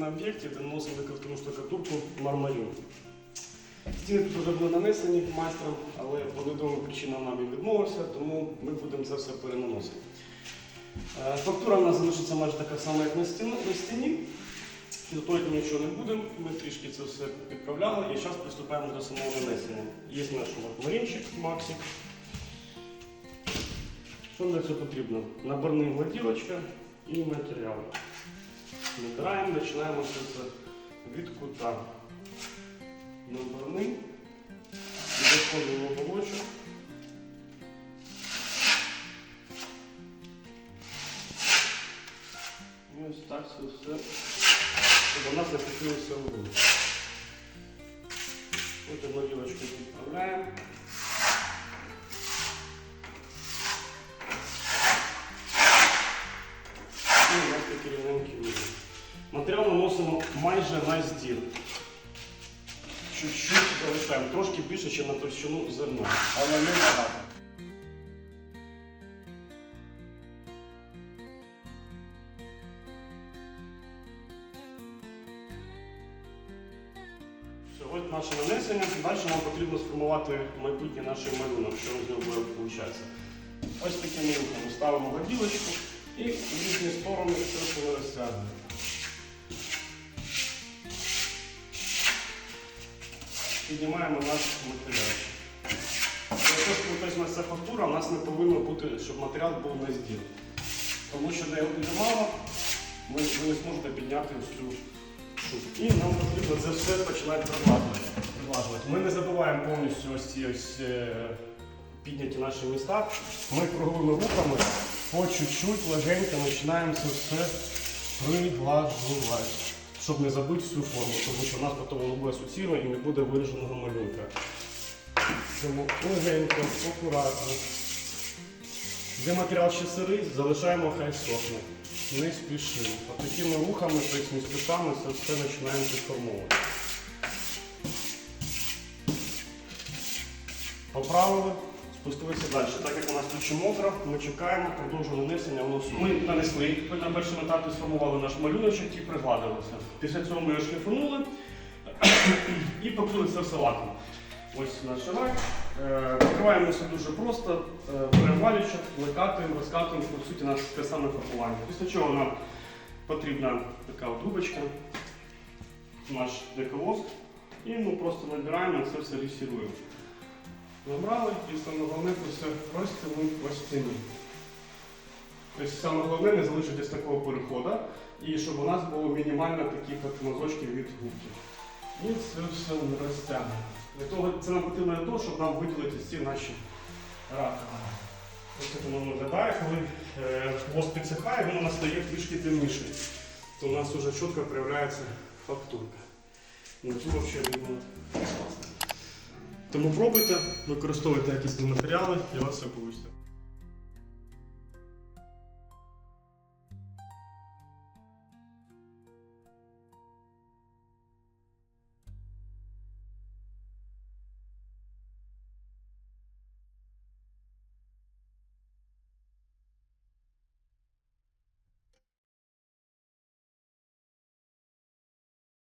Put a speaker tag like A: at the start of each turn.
A: на об'єкті, де наносили картину штукатурку мармарю. Стіни тут вже були нанесені майстром, але по невідомим причинам нам він відмовився, тому ми будемо це все перенаносити. Е, Фактура в нас залишиться майже така сама, як на стіні. Ми нічого не будемо, ми трішки це все підправляли і зараз приступаємо до самого нанесення. Є наш маринчик Максик. Що для цього потрібно? Наборний гладілочка і матеріал. Набираємо, починаємо все це від кута. Наборний, доходимо оболочок. І ось так це все, щоб нас не світилося углу. Потім гладілочку відправляємо. Майже на здір. Чуть-чуть залишаємо, трошки більше, ніж на товщину зерна.
B: Але не багато.
A: Ось наше нанесення. Далі нам потрібно сформувати майбутнє наш малюнок, що з нього буде виходить. Ось такими рухами ставимо гладілочку і в різні сторони все ми розтягуємо. Піднімаємо наш матеріальчик. Якщо сподобається ця фактура, у нас не повинно бути, щоб матеріал був на зділ. Тому що де його буде мало, ви, не зможете підняти ось цю штуку. І нам потрібно це все починати приглажувати. Ми не забуваємо повністю ось ці ось е, підняті наші міста. Ми круговими рухами по чуть-чуть легенько починаємо це все приглажувати. Щоб не забити всю форму, тому що у нас потім буде суцільно і не буде вираженого малюнка. Тому легенько, акуратно. Де матеріал ще сирий, залишаємо хай сохне. Не спішимо. А такими рухами, не спішами, це все починаємо підформовувати. Поправили, спустилися далі. Так як у нас тут ще мокро, ми чекаємо, продовжуємо нанесення. Воно Ми нанесли, ми на першому етапі сформували наш малюночок і пригладилися. Після цього ми його шліфанули і покрили це все лаком. Ось наш шарак. Е, Покриваємо все дуже просто, е, перевалюючи, викатуємо, розкатуємо, по суті, нас те саме фарбування. Після чого нам потрібна така от наш дековоск, і ну, просто набираємо і це все ресіруємо. Набрали і саме головне це розтягнути по стіні. Тобто саме головне не залишити десь такого переходу, і щоб у нас було мінімально таких от мазочків від губки. І це все ми розтягнемо. Для того, це нам потрібно для того, щоб нам виділити ці наші раковини. Ось як воно виглядає, коли е, підсихає, воно у нас стає трішки темніше. То у нас вже чітко проявляється фактурка. Ну тут взагалі класно. Тому пробуйте, використовуйте якісні матеріали і у вас все вийде.